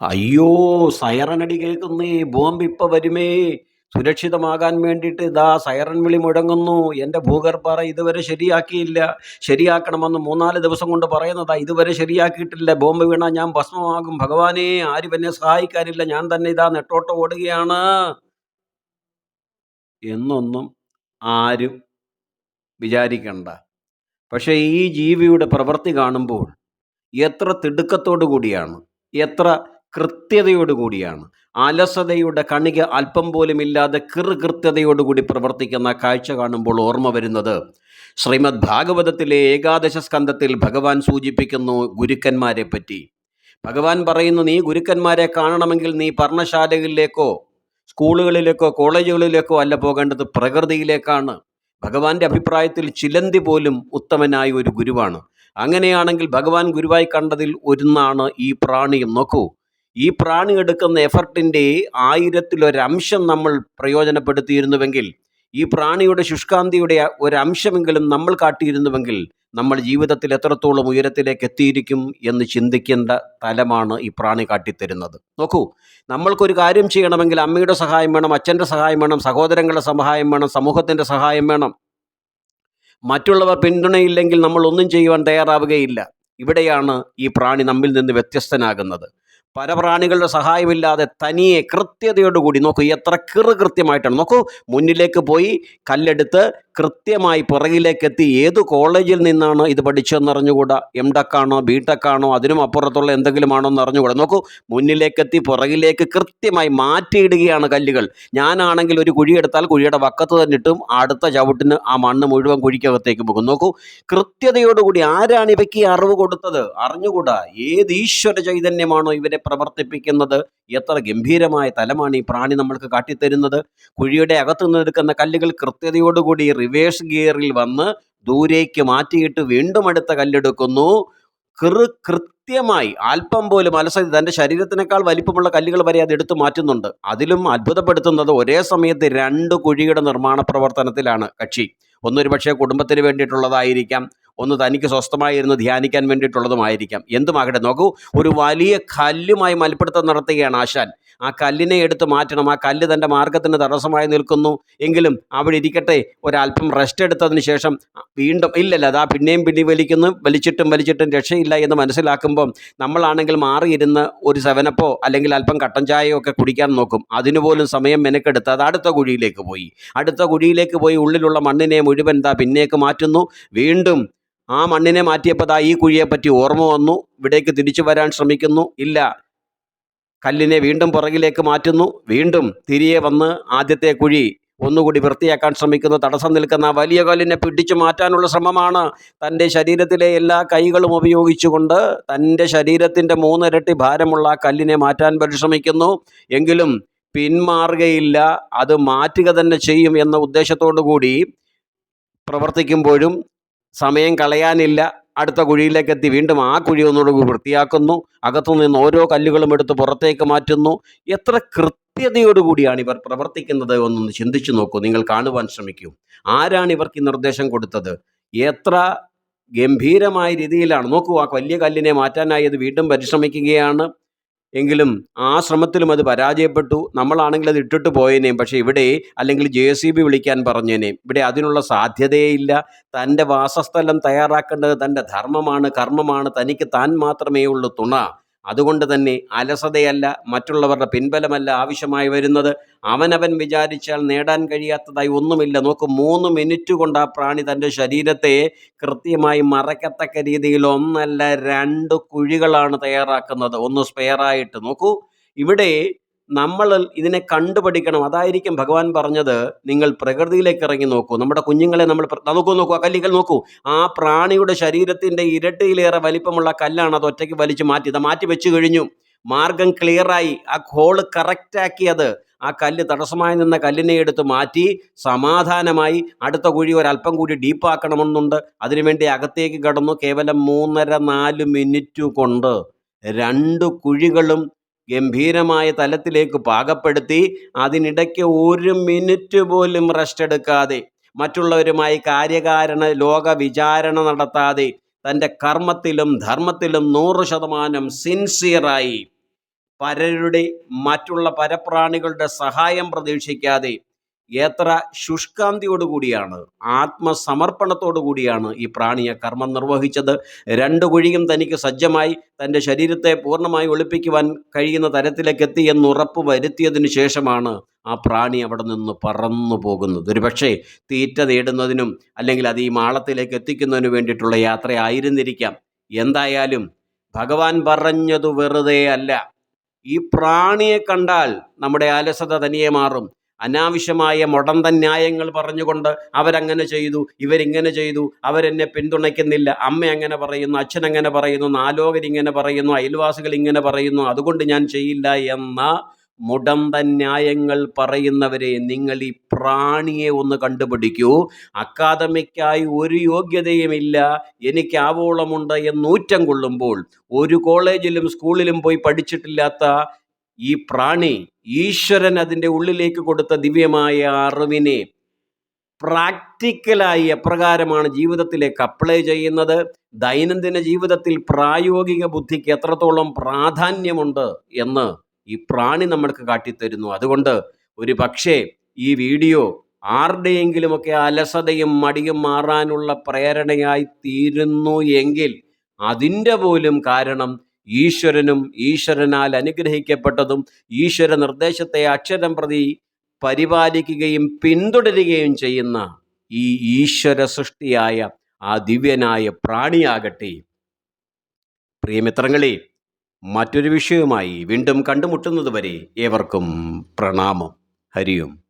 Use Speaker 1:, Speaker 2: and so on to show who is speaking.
Speaker 1: അയ്യോ സൈറനടി കേൾക്കുന്നേ ബോംബ് ഇപ്പൊ വരുമേ. സുരക്ഷിതമാകാൻ വേണ്ടിയിട്ട് ഇതാ സൈറൻ വിളി മുഴങ്ങുന്നു. എന്റെ ഭൂഗർഭറ ഇതുവരെ ശരിയാക്കിയില്ല. ശരിയാക്കണമെന്ന് മൂന്നാൽ ദിവസം കൊണ്ട് പറയുന്നതാ ഇതുവരെ ശരിയാക്കിയിട്ടില്ല. ബോംബ് വീണാൽ ഞാൻ ഭസ്മമാകും. ഭഗവാനെ ആരും എന്നെ സഹായിക്കാനില്ല. ഞാൻ തന്നെ ഇതാ നെട്ടോട്ട് ഓടുകയാണ്. എന്നൊന്നും ആരും വിചാരിക്കണ്ട. പക്ഷേ ഈ ജീവിയുടെ പ്രവൃത്തി കാണുമ്പോൾ എത്ര തിടുക്കത്തോടു കൂടിയാണ് എത്ര കൃത്യതയോടുകൂടിയാണ്. അലസതയുടെ കണിക അല്പം പോലും ഇല്ലാതെ കൃത്യതയോടുകൂടി പ്രവർത്തിക്കുന്ന കാഴ്ച കാണുമ്പോൾ ഓർമ്മ വരുന്നത് ശ്രീമദ് ഭാഗവതത്തിലെ ഏകാദശ സ്കന്ധത്തിൽ ഭഗവാൻ സൂചിപ്പിക്കുന്നു ഗുരുക്കന്മാരെ പറ്റി ഭഗവാൻ പറയുന്നു നീ ഗുരുക്കന്മാരെ കാണണമെങ്കിൽ നീ പർണശാലകളിലേക്കോ സ്കൂളുകളിലേക്കോ കോളേജുകളിലേക്കോ അല്ല പോകേണ്ടത്. പ്രകൃതിയിലേക്കാണ്. ഭഗവാന്റെ അഭിപ്രായത്തിൽ ചിലന്തി പോലും ഉത്തമനായ ഒരു ഗുരുവാണ്. അങ്ങനെയാണെങ്കിൽ ഭഗവാൻ ഗുരുവായി കണ്ടതിൽ ഒരുന്നാണ് ഈ പ്രാണിയും. നോക്കൂ ഈ പ്രാണി എടുക്കുന്ന എഫർട്ടിന്റെ ആയിരത്തിലൊരംശം നമ്മൾ പ്രയോജനപ്പെടുത്തിയിരുന്നുവെങ്കിൽ ഈ പ്രാണിയുടെ ശുഷ്കാന്തിയുടെ ഒരംശമെങ്കിലും നമ്മൾ കാട്ടിയിരുന്നുവെങ്കിൽ നമ്മൾ ജീവിതത്തിൽ എത്രത്തോളം ഉയരത്തിലേക്ക് എത്തിയിരിക്കും എന്ന് ചിന്തിക്കേണ്ട തലമാണ് ഈ പ്രാണി കാട്ടിത്തരുന്നത്. നോക്കൂ നമ്മൾക്കൊരു കാര്യം ചെയ്യണമെങ്കിൽ അമ്മയുടെ സഹായം വേണം അച്ഛന്റെ സഹായം വേണം സഹോദരങ്ങളുടെ സഹായം വേണം സമൂഹത്തിന്റെ സഹായം വേണം. മറ്റുള്ളവർ പിന്തുണയില്ലെങ്കിൽ നമ്മൾ ഒന്നും ചെയ്യുവാൻ തയ്യാറാവുകയില്ല. ഇവിടെയാണ് ഈ പ്രാണി നമ്മിൽ നിന്ന് വ്യത്യസ്തനാകുന്നത്. പരപ്രാണികളുടെ സഹായമില്ലാതെ തനിയെ കൃത്യതയോടുകൂടി നോക്കൂ എത്ര കിറു കൃത്യമായിട്ടാണ്. നോക്കൂ മുന്നിലേക്ക് പോയി കല്ലെടുത്ത് കൃത്യമായി പുറകിലേക്ക് എത്തി ഏത് കോളേജിൽ നിന്നാണ് ഇത് പഠിച്ചതെന്ന് അറിഞ്ഞുകൂടാ എം ടെക്കാണോ ബി ടെക്കാണോ അതിനും അപ്പുറത്തുള്ള എന്തെങ്കിലും ആണോ എന്ന് അറിഞ്ഞുകൂടാ. നോക്കൂ മുന്നിലേക്കെത്തി പുറകിലേക്ക് കൃത്യമായി മാറ്റിയിടുകയാണ് കല്ലുകൾ. ഞാനാണെങ്കിൽ ഒരു കുഴിയെടുത്താൽ കുഴിയുടെ വക്കത്ത് തന്നെ ഇട്ടും അടുത്ത ചവിട്ടിന് ആ മണ്ണ് മുഴുവൻ കുഴിക്കകത്തേക്ക് പോകും. നോക്കൂ കൃത്യതയോടുകൂടി ആരാണ് ഇവയ്ക്ക് അറിവ് കൊടുത്തത്? അറിഞ്ഞുകൂടാ. ഏത് ഈശ്വര ചൈതന്യമാണോ ഇവരെ പ്രവർത്തിപ്പിക്കുന്നത് എത്ര ഗംഭീരമായ തലമാണ് ഈ പ്രാണി നമ്മൾക്ക് കാട്ടിത്തരുന്നത്. കുഴിയുടെ അകത്തു നിന്നെടുക്കുന്ന കല്ലുകൾ കൃത്യതയോടുകൂടി റിവേഴ്സ് ഗിയറിൽ വന്ന് ദൂരേക്ക് മാറ്റിയിട്ട് വീണ്ടും അടുത്ത കല്ലെടുക്കുന്നു. കൃ കൃത്യമായി അല്പം പോലും അലസതി തന്റെ ശരീരത്തിനേക്കാൾ വലിപ്പമുള്ള കല്ലുകൾ വരെ അത് എടുത്തു മാറ്റുന്നുണ്ട്. അതിലും അത്ഭുതപ്പെടുത്തുന്നത് ഒരേ സമയത്ത് രണ്ട് കുഴിയുടെ നിർമ്മാണ പ്രവർത്തനത്തിലാണ് കക്ഷി. ഒന്നൊരു പക്ഷേ കുടുംബത്തിന് വേണ്ടിയിട്ടുള്ളതായിരിക്കാം. ഒന്ന് തനിക്ക് സ്വസ്ഥമായിരുന്നു ധ്യാനിക്കാൻ വേണ്ടിയിട്ടുള്ളതുമായിരിക്കാം. എന്തുമാകട്ടെ നോക്കൂ ഒരു വലിയ കല്ലുമായി മൽപ്പിടുത്തം നടത്തുകയാണ് ആശാൻ. ആ കല്ലിനെ എടുത്ത് മാറ്റണം. ആ കല്ല് തന്റെ മാർഗത്തിന് തടസ്സമായി നിൽക്കുന്നു. എങ്കിലും അവിടെ ഇരിക്കട്ടെ ഒരല്പം റെസ്റ്റ് എടുത്തതിന് ശേഷം വീണ്ടും ഇല്ലല്ല അതാ പിന്നെയും പിടി വലിക്കുന്നു. വലിച്ചിട്ടും വലിച്ചിട്ടും രക്ഷയില്ല എന്ന് മനസ്സിലാക്കുമ്പം നമ്മളാണെങ്കിൽ മാറിയിരുന്ന് ഒരു സെവനപ്പോ അല്ലെങ്കിൽ അല്പം കട്ടൻ ചായയോ ഒക്കെ കുടിക്കാൻ നോക്കും. അതിനുപോലും സമയം മെനക്കെടുത്ത് അത് അടുത്ത കുഴിയിലേക്ക് പോയി. അടുത്ത കുഴിയിലേക്ക് പോയി ഉള്ളിലുള്ള മണ്ണിനെ മുഴുവൻ താ പിന്നേക്ക് മാറ്റുന്നു. വീണ്ടും ആ മണ്ണിനെ മാറ്റിയപ്പോൾ ദാ ഈ കുഴിയെപ്പറ്റി ഓർമ്മ വന്നു. ഇവിടേക്ക് തിരിച്ചു വരാൻ ശ്രമിക്കുന്നു. ഇല്ല. കല്ലിനെ വീണ്ടും പുറകിലേക്ക് മാറ്റുന്നു. വീണ്ടും തിരികെ വന്ന് ആദ്യത്തെ കുഴി ഒന്നുകൂടി വൃത്തിയാക്കാൻ ശ്രമിക്കുന്നു. തടസ്സം നിൽക്കുന്ന വലിയ കല്ലിനെ പിടിച്ചു മാറ്റാനുള്ള ശ്രമമാണ് തന്റെ ശരീരത്തിലെ എല്ലാ കൈകളും ഉപയോഗിച്ചുകൊണ്ട് തന്റെ ശരീരത്തിന്റെ മൂന്നിരട്ടി ഭാരമുള്ള കല്ലിനെ മാറ്റാൻ പരിശ്രമിക്കുന്നു. എങ്കിലും പിന്മാറുകയില്ല. അത് മാറ്റുക തന്നെ ചെയ്യും എന്ന ഉദ്ദേശത്തോടു കൂടി പ്രവർത്തിക്കുമ്പോഴും സമയം കളയാനില്ല. അടുത്ത കുഴിയിലേക്ക് എത്തി വീണ്ടും ആ കുഴി ഒന്നുകൂടി വൃത്തിയാക്കുന്നു. അകത്തു നിന്ന് ഓരോ കല്ലുകളും എടുത്ത് പുറത്തേക്ക് മാറ്റുന്നു. എത്ര കൃത്യതയോടുകൂടിയാണ് ഇവർ പ്രവർത്തിക്കുന്നത് എന്നൊന്ന് ചിന്തിച്ചു നോക്കൂ. നിങ്ങൾ കാണുവാൻ ശ്രമിക്കൂ. ആരാണ് ഇവർക്ക് ഈ നിർദ്ദേശം കൊടുത്തത്? എത്ര ഗംഭീരമായ രീതിയിലാണ്. നോക്കൂ ആ വലിയ കല്ലിനെ മാറ്റാനായി അത് വീണ്ടും പരിശ്രമിക്കുകയാണ്. എങ്കിലും ആ ശ്രമത്തിലും അത് പരാജയപ്പെട്ടു. നമ്മളാണെങ്കിൽ അത് ഇട്ടിട്ട് പോയേനേയും പക്ഷേ ഇവിടെ അല്ലെങ്കിൽ ജെ സി ബി വിളിക്കാൻ പറഞ്ഞേനേയും ഇവിടെ അതിനുള്ള സാധ്യതയേ ഇല്ല തന്റെ വാസസ്ഥലം തയ്യാറാക്കേണ്ടത് തന്റെ ധർമ്മമാണ് കർമ്മമാണ്. തനിക്ക് താൻ മാത്രമേ ഉള്ളൂ തുണ. അതുകൊണ്ട് തന്നെ അലസതയല്ല മറ്റുള്ളവരുടെ പിൻബലമല്ല ആവശ്യമായി വരുന്നത്. അവനവൻ വിചാരിച്ചാൽ നേടാൻ കഴിയാത്തതായി ഒന്നുമില്ല. നോക്ക് മൂന്ന് മിനിറ്റ് കൊണ്ട് ആ പ്രാണി തന്റെ ശരീരത്തെ കൃത്യമായി മറക്കത്തക്ക രീതിയിൽ ഒന്നല്ല രണ്ട് കുഴികളാണ് തയ്യാറാക്കുന്നത്. ഒന്ന് സ്പെയറായിട്ട് നോക്കൂ ഇവിടെ നമ്മൾ ഇതിനെ കണ്ടുപഠിക്കണം. അതായിരിക്കും ഭഗവാൻ പറഞ്ഞത് നിങ്ങൾ പ്രകൃതിയിലേക്ക് ഇറങ്ങി നോക്കൂ. നമ്മുടെ കുഞ്ഞുങ്ങളെ നമ്മൾ നോക്കൂ നോക്കൂ ആ കല്ലിക്കൽ നോക്കൂ. ആ പ്രാണിയുടെ ശരീരത്തിന്റെ ഇരട്ടിയിലേറെ വലിപ്പമുള്ള കല്ലാണ് അത് ഒറ്റയ്ക്ക് വലിച്ചു മാറ്റി. അത് മാറ്റി വെച്ച് കഴിഞ്ഞു. മാർഗം ക്ലിയറായി ആ ഹോൾ കറക്റ്റാക്കിയത് ആ കല്ല് തടസ്സമായി നിന്ന കല്ലിനെ എടുത്ത് മാറ്റി സമാധാനമായി. അടുത്ത കുഴി ഒരല്പം കൂടി ഡീപ്പാക്കണമെന്നുണ്ട് അതിനുവേണ്ടി അകത്തേക്ക് കടന്നു. കേവലം മൂന്നര നാല് മിനിറ്റ് കൊണ്ട് രണ്ട് കുഴികളും ഗംഭീരമായ തലത്തിലേക്ക് പാകപ്പെടുത്തി അതിനിടയ്ക്ക് ഒരു മിനിറ്റ് പോലും റെസ്റ്റ് എടുക്കാതെ മറ്റുള്ളവരുമായി കാര്യകാരണ ലോക വിചാരണ നടത്താതെ തന്റെ കർമ്മത്തിലും ധർമ്മത്തിലും നൂറ് ശതമാനം സിൻസിയറായി പരരുടെ മറ്റുള്ള പരപ്രാണികളുടെ സഹായം പ്രതീക്ഷിക്കാതെ എത്ര ശുഷ്കാന്തിയോടുകൂടിയാണ് ആത്മസമർപ്പണത്തോടു കൂടിയാണ് ഈ പ്രാണിയെ കർമ്മം നിർവഹിച്ചത്. രണ്ട് കുഴിയും തനിക്ക് സജ്ജമായി തന്റെ ശരീരത്തെ പൂർണമായി ഒളിപ്പിക്കുവാൻ കഴിയുന്ന തരത്തിലേക്ക് എത്തി എന്ന് ഉറപ്പ് വരുത്തിയതിനു ശേഷമാണ് ആ പ്രാണി അവിടെ നിന്ന് പറന്നു പോകുന്നത്. ഒരു പക്ഷേ തീറ്റ നേടുന്നതിനും അല്ലെങ്കിൽ അത് ഈ മാളത്തിലേക്ക് എത്തിക്കുന്നതിനു വേണ്ടിയിട്ടുള്ള യാത്രയായിരുന്നിരിക്കാം എന്തായാലും ഭഗവാൻ പറഞ്ഞതു വെറുതെ അല്ല. ഈ പ്രാണിയെ കണ്ടാൽ നമ്മുടെ അലസത തനിയെ മാറും. അനാവശ്യമായ മുടന്തൻ ന്യായങ്ങൾ പറഞ്ഞുകൊണ്ട് അവരങ്ങനെ ചെയ്തു ഇവരിങ്ങനെ ചെയ്തു അവരെന്നെ പിന്തുണയ്ക്കുന്നില്ല. അമ്മ അങ്ങനെ പറയുന്നു അച്ഛൻ അങ്ങനെ പറയുന്നു നാലോകരിങ്ങനെ പറയുന്നു അയൽവാസികൾ ഇങ്ങനെ പറയുന്നു. അതുകൊണ്ട് ഞാൻ ചെയ്യില്ല എന്ന മുടന്തൻ ന്യായങ്ങൾ പറയുന്നവരെ നിങ്ങൾ ഈ പ്രാണിയെ ഒന്ന് കണ്ടുപിടിക്കൂ. അക്കാദമിക്കായി ഒരു യോഗ്യതയുമില്ല എനിക്ക് ആവോളമുണ്ട് എന്നൂറ്റം കൊള്ളുമ്പോൾ ഒരു കോളേജിലും സ്കൂളിലും പോയി പഠിച്ചിട്ടില്ലാത്ത ഈ പ്രാണി ഈശ്വരൻ അതിന്റെ ഉള്ളിലേക്ക് കൊടുത്ത ദിവ്യമായ അറിവിനെ പ്രാക്ടിക്കലായി എപ്രകാരമാണ് ജീവിതത്തിലേക്ക് അപ്ലൈ ചെയ്യുന്നത്? ദൈനംദിന ജീവിതത്തിൽ പ്രായോഗിക ബുദ്ധിക്ക് എത്രത്തോളം പ്രാധാന്യമുണ്ട് എന്ന് ഈ പ്രാണി നമ്മൾക്ക് കാട്ടിത്തരുന്നു. അതുകൊണ്ട് ഒരു പക്ഷേ ഈ വീഡിയോ ആരുടെയെങ്കിലുമൊക്കെ അലസതയും മടിയും മാറാനുള്ള പ്രേരണയായി തീരുന്നു എങ്കിൽ അതിന്റെ പോലും കാരണം ഈശ്വരനും ഈശ്വരനാൽ അനുഗ്രഹിക്കപ്പെട്ടതും ഈശ്വര നിർദ്ദേശത്തെ അക്ഷരം പ്രതി പരിപാലിക്കുകയും പിന്തുടരുകയും ചെയ്യുന്ന ഈ ഈശ്വര സൃഷ്ടിയായ ആ ദിവ്യനായ പ്രാണിയാകട്ടെ. പ്രിയമിത്രങ്ങളെ മറ്റൊരു വിഷയവുമായി വീണ്ടും കണ്ടുമുട്ടുന്നതുവരെ ഏവർക്കും പ്രണാമം. ഹരിയും.